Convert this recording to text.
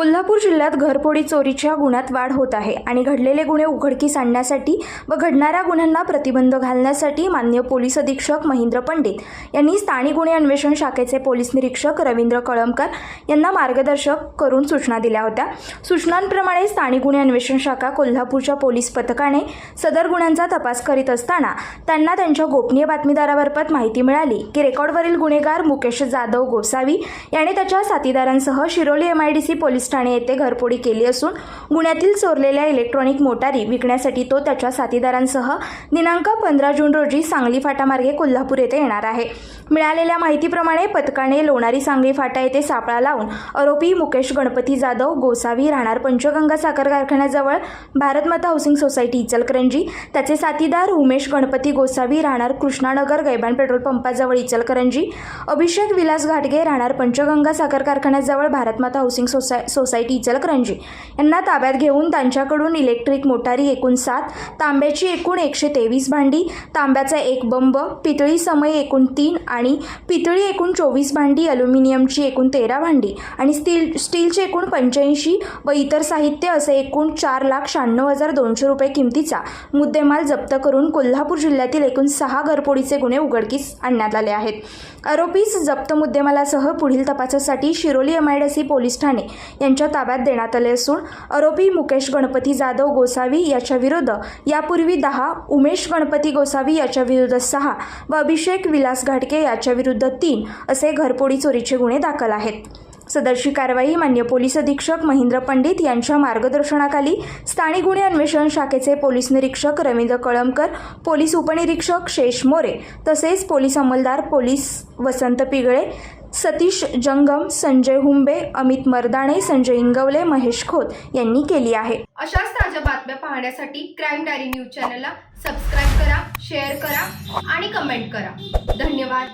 कोल्हापूर जिल्ह्यात घरफोडी चोरीच्या गुन्ह्यात वाढ होत आहे आणि घडलेले गुन्हे उघडकीस आणण्यासाठी व घडणाऱ्या गुन्ह्यांना प्रतिबंध घालण्यासाठी मान्य पोलीस अधीक्षक महेंद्र पंडित यांनी स्थानिक गुन्हे अन्वेषण शाखेचे पोलीस निरीक्षक रवींद्र कळमकर यांना मार्गदर्शक करून सूचना दिल्या होत्या. सूचनांप्रमाणे स्थानिक गुन्हे अन्वेषण शाखा कोल्हापूरच्या पोलीस पथकाने सदर गुन्ह्यांचा तपास करीत असताना त्यांना त्यांच्या गोपनीय बातमीदारामार्फत माहिती मिळाली की रेकॉर्डवरील गुन्हेगार मुकेश जाधव गोसावी याने त्याच्या साथीदारांसह शिरोली एमआयडीसी पोलीस ठाणे येथे घरफोडी केली असून गुन्ह्यातील चोरलेल्या इलेक्ट्रॉनिक मोटारी विकण्यासाठी तो त्याच्या साथीदारांसह दिनांक पंधरा जून रोजी सांगली फाटामार्गे कोल्हापूर येथे येणार आहे. मिळालेल्या माहितीप्रमाणे पथकाने लोणारी सांगली फाटा येथे सापळा लावून आरोपी मुकेश गणपती जाधव गोसावी राहणार पंचगंगा साखर कारखान्याजवळ भारतमाता हाऊसिंग सोसायटी इचलकरंजी त्याचे साथीदार उमेश गणपती गोसावी राहणार कृष्णानगर गैबान पेट्रोल पंपाजवळ इचलकरंजी अभिषेक विलास घाटगे राहणार पंचगंगा साखर कारखान्याजवळ भारतमाता हाऊसिंग सोसाय सोसायटी इचलकरंजी यांना ताब्यात घेऊन त्यांच्याकडून इलेक्ट्रिक मोटारी एकूण सात तांब्याची एकूण एकशे तेवीस भांडी तांब्याचा एक बंब पितळी समय एकूण तीन आणि पितळी एकूण चोवीस भांडी अल्युमिनियमची एकूण तेरा भांडी आणि स्टील स्टीलचे एकूण पंच्याऐंशी व इतर साहित्य असे एकूण चार लाख शहाण्णव हजार दोनशे रुपये किमतीचा मुद्देमाल जप्त करून कोल्हापूर जिल्ह्यातील एकूण सहा घरपोडीचे गुन्हे उघडकीस आणण्यात आले आहेत. आरोपीस जप्त मुद्देमालासह पुढील तपासासाठी शिरोली एमआयडीसी पोलीस ठाणे यांच्या ताब्यात देण्यात आले असून आरोपी मुकेश गणपती जाधव गोसावी याच्या विरुद्ध यापूर्वी दहा उमेश गणपती गोसावी याच्या विरुद्ध सहा व अभिषेक विलास घाटके याच्या विरुद्ध तीन असे घरपोडी चोरीचे गुन्हे दाखल आहेत. सदरची कारवाई मान्य पोलीस अधीक्षक महेंद्र पंडित यांच्या मार्गदर्शनाखाली स्थानिक गुन्हे अन्वेषण शाखेचे पोलीस निरीक्षक रवींद्र कळमकर पोलीस उपनिरीक्षक शेष मोरे तसेच पोलीस अंमलदार पोलीस वसंत पिगळे सतीश जंगम संजय हुंबे अमित मर्दाणे संजय इंगवले महेश खोत यांनी केली आहे. अशाच ताज्या बातम्या पाहण्यासाठी क्राईम डायरी न्यूज चॅनलला सबस्क्राईब करा शेअर करा आणि कमेंट करा. धन्यवाद.